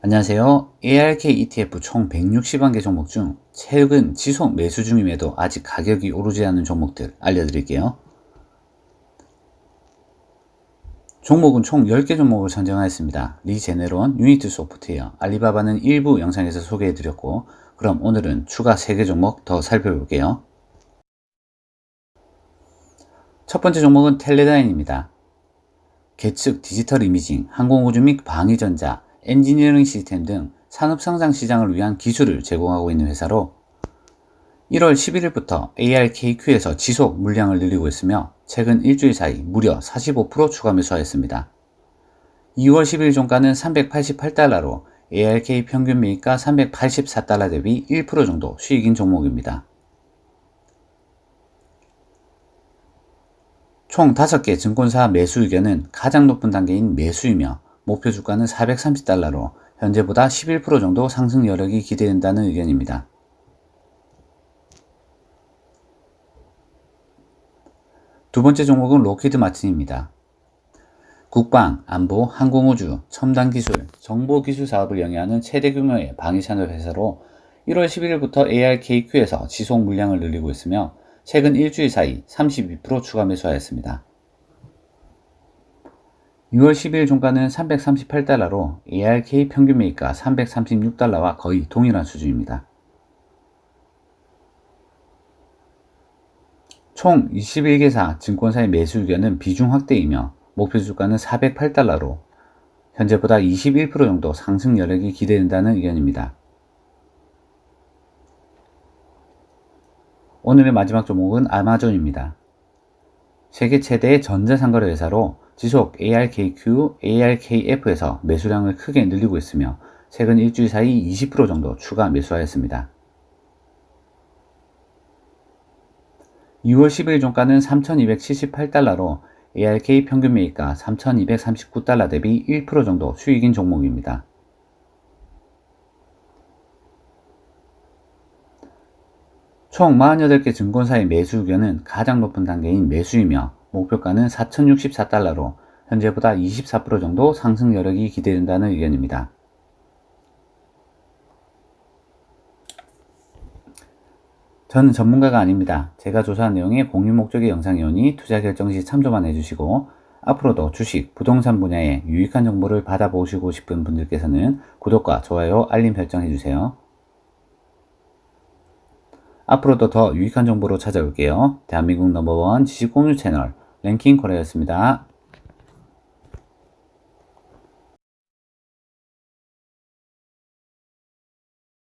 안녕하세요. ARK ETF 총 160만 개 종목 중 최근 지속 매수 중임에도 아직 가격이 오르지 않은 종목들 알려드릴게요. 종목은 총 10개 종목을 선정하였습니다. 리제네론, 유니트 소프트웨어, 알리바바는 일부 영상에서 소개해드렸고 그럼 오늘은 추가 3개 종목 더 살펴볼게요. 첫 번째 종목은 텔레다인입니다. 계측, 디지털 이미징, 항공우주 및 방위전자, 엔지니어링 시스템 등 산업 상장 시장을 위한 기술을 제공하고 있는 회사로 1월 11일부터 ARKQ에서 지속 물량을 늘리고 있으며 최근 일주일 사이 무려 45% 추가 매수하였습니다. 2월 10일 종가는 388달러로 ARK 평균 매입가 384달러 대비 1% 정도 수익인 종목입니다. 총 5개 증권사 매수 의견은 가장 높은 단계인 매수이며 목표 주가는 430달러로 현재보다 11% 정도 상승 여력이 기대된다는 의견입니다. 두 번째 종목은 로키드 마틴입니다. 국방, 안보, 항공우주, 첨단기술, 정보기술 사업을 영위하는 최대 규모의 방위산업 회사로 1월 11일부터 ARKQ에서 지속 물량을 늘리고 있으며 최근 일주일 사이 32% 추가 매수하였습니다. 6월 10일 종가는 338달러로 ARK 평균 매입가 336달러와 거의 동일한 수준입니다. 총 21개사 증권사의 매수 의견은 비중 확대이며 목표 주가는 408달러로 현재보다 21% 정도 상승 여력이 기대된다는 의견입니다. 오늘의 마지막 종목은 아마존입니다. 세계 최대의 전자상거래 회사로 지속 ARKQ, ARKF에서 매수량을 크게 늘리고 있으며 최근 일주일 사이 20% 정도 추가 매수하였습니다. 6월 10일 종가는 3,278달러로 ARK 평균 매입가 3,239달러 대비 1% 정도 수익인 종목입니다. 총 48개 증권사의 매수 의견은 가장 높은 단계인 매수이며 목표가는 4,064달러로 현재보다 24% 정도 상승 여력이 기대된다는 의견입니다. 저는 전문가가 아닙니다. 제가 조사한 내용의 공유 목적의 영상이오니 투자 결정 시 참조만 해주시고 앞으로도 주식, 부동산 분야에 유익한 정보를 받아보시고 싶은 분들께서는 구독과 좋아요, 알림 설정 해주세요. 앞으로도 더 유익한 정보로 찾아올게요. 대한민국 넘버원 지식 공유 채널 랭킹 코리아였습니다.